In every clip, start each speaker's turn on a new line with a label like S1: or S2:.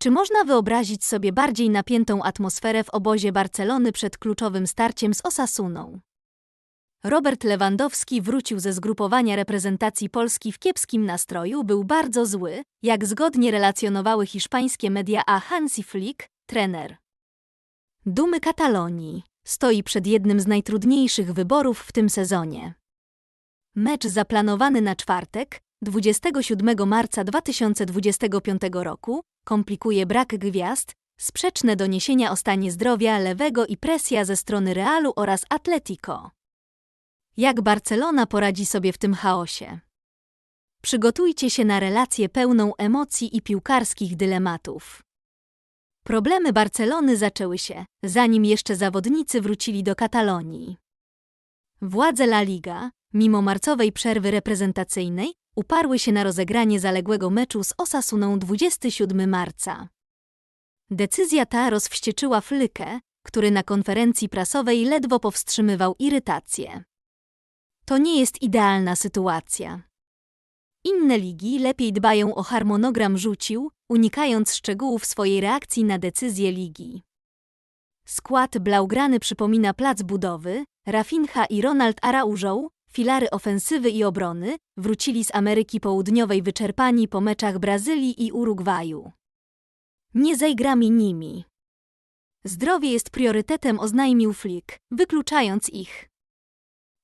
S1: Czy można wyobrazić sobie bardziej napiętą atmosferę w obozie Barcelony przed kluczowym starciem z Osasuną? Robert Lewandowski wrócił ze zgrupowania reprezentacji Polski w kiepskim nastroju, był bardzo zły, jak zgodnie relacjonowały hiszpańskie media, a Hansi Flick, trener Dumy Katalonii, stoi przed jednym z najtrudniejszych wyborów w tym sezonie. Mecz zaplanowany na czwartek, 27 marca 2025 roku, komplikuje brak gwiazd, sprzeczne doniesienia o stanie zdrowia lewego i presja ze strony Realu oraz Atletico. Jak Barcelona poradzi sobie w tym chaosie? Przygotujcie się na relację pełną emocji i piłkarskich dylematów. Problemy Barcelony zaczęły się, zanim jeszcze zawodnicy wrócili do Katalonii. Władze La Liga, mimo marcowej przerwy reprezentacyjnej, uparły się na rozegranie zaległego meczu z Osasuną 27 marca. Decyzja ta rozwścieczyła Flykę, który na konferencji prasowej ledwo powstrzymywał irytację. To nie jest idealna sytuacja. Inne ligi lepiej dbają o harmonogram rzucił, unikając szczegółów swojej reakcji na decyzję ligi. Skład blaugrany przypomina plac budowy, Rafinha i Ronald Araujo, filary ofensywy i obrony, wrócili z Ameryki Południowej wyczerpani po meczach Brazylii i Urugwaju. Nie zaigramy nimi. Zdrowie jest priorytetem, oznajmił Flick, wykluczając ich.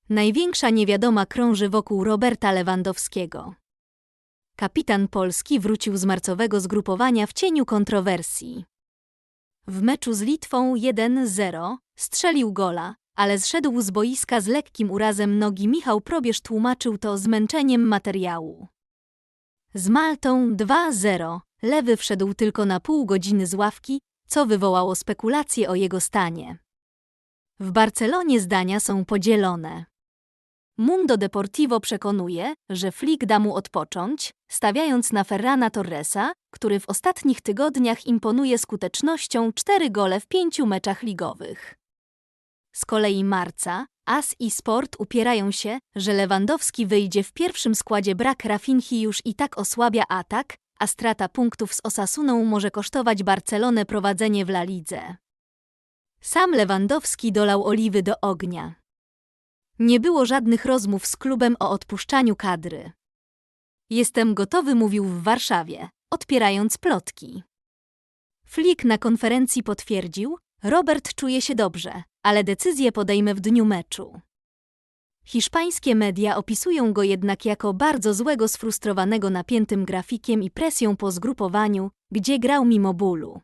S1: Największa niewiadoma krąży wokół Roberta Lewandowskiego. Kapitan Polski wrócił z marcowego zgrupowania w cieniu kontrowersji. W meczu z Litwą 1-0 strzelił gola, ale zszedł z boiska z lekkim urazem nogi. Michał Probierz tłumaczył to zmęczeniem materiału. Z Maltą 2-0 lewy wszedł tylko na pół godziny z ławki, co wywołało spekulacje o jego stanie. W Barcelonie zdania są podzielone. Mundo Deportivo przekonuje, że Flick da mu odpocząć, stawiając na Ferrana Torresa, który w ostatnich tygodniach imponuje skutecznością 4 gole w pięciu meczach ligowych. Z kolei Marca, AS i Sport upierają się, że Lewandowski wyjdzie w pierwszym składzie brak Rafinhi już i tak osłabia atak, a strata punktów z Osasuną może kosztować Barcelonę prowadzenie w La Lidze. Sam Lewandowski dolał oliwy do ognia. Nie było żadnych rozmów z klubem o odpuszczaniu kadry. Jestem gotowy, mówił w Warszawie, odpierając plotki. Flick na konferencji potwierdził, Robert czuje się dobrze, ale decyzję podejmę w dniu meczu. Hiszpańskie media opisują go jednak jako bardzo złego, sfrustrowanego napiętym grafikiem i presją po zgrupowaniu, gdzie grał mimo bólu.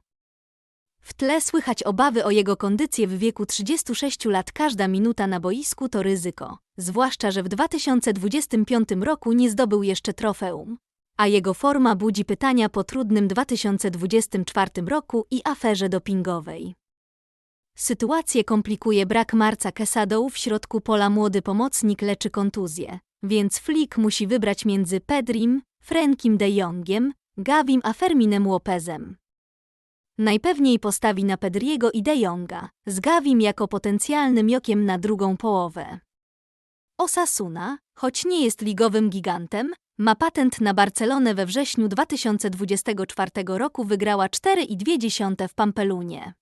S1: W tle słychać obawy o jego kondycję w wieku 36 lat. Każda minuta na boisku to ryzyko, zwłaszcza że w 2025 roku nie zdobył jeszcze trofeum, a jego forma budzi pytania po trudnym 2024 roku i aferze dopingowej. Sytuację komplikuje brak Marca Quesadą w środku pola młody pomocnik leczy kontuzję, więc Flick musi wybrać między Pedrim, Frenkiem de Jongiem, Gavim a Ferminem Lopezem. Najpewniej postawi na Pedriego i De Jonga, z Gavim jako potencjalnym jokiem na drugą połowę. Osasuna, choć nie jest ligowym gigantem, ma patent na Barcelonę we wrześniu 2024 roku wygrała 4,2 w Pampelunie.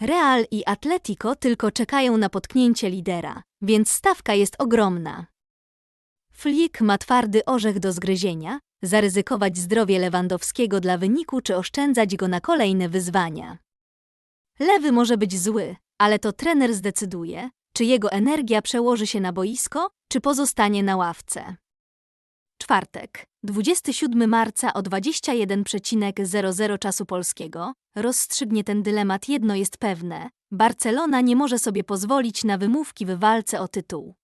S1: Real i Atletico tylko czekają na potknięcie lidera, więc stawka jest ogromna. Flick ma twardy orzech do zgryzienia, zaryzykować zdrowie Lewandowskiego dla wyniku czy oszczędzać go na kolejne wyzwania. Lewy może być zły, ale to trener zdecyduje, czy jego energia przełoży się na boisko, czy pozostanie na ławce. Czwartek, 27 marca o 21.00 czasu polskiego, rozstrzygnie ten dylemat jedno jest pewne, Barcelona nie może sobie pozwolić na wymówki w walce o tytuł.